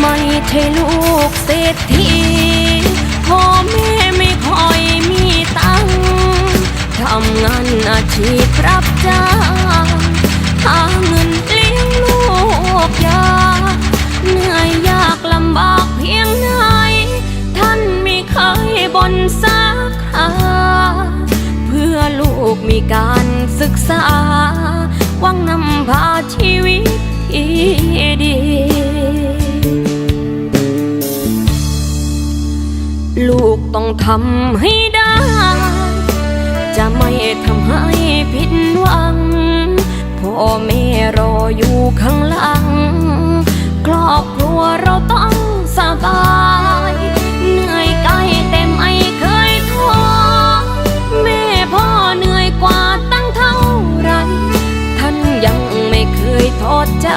ไม่ใช่ลูกเศรษฐีพ่อแม่ไม่ค่อยมีตังค์ทำงานอาชีพรับจ้างหาเงินเลี้ยงลูกยาเหนื่อยยากลำบากเพียงไหนท่านไม่เคยบ่นสักคราเพื่อลูกมีการศึกษาหวังนำพาชีวิตที ลูกต้องทำให้ได้ จะไม่ทำให้ผิดหวัง พ่อแม่รออยู่ข้างหลัง ครอบครัวเราต้องสบายเหนื่อยกายเต็มไม่เคยท้อแม่พ่อเหนื่อยกว่าตั้งเท่าไร ท่านยังไม่เคยทอดใจ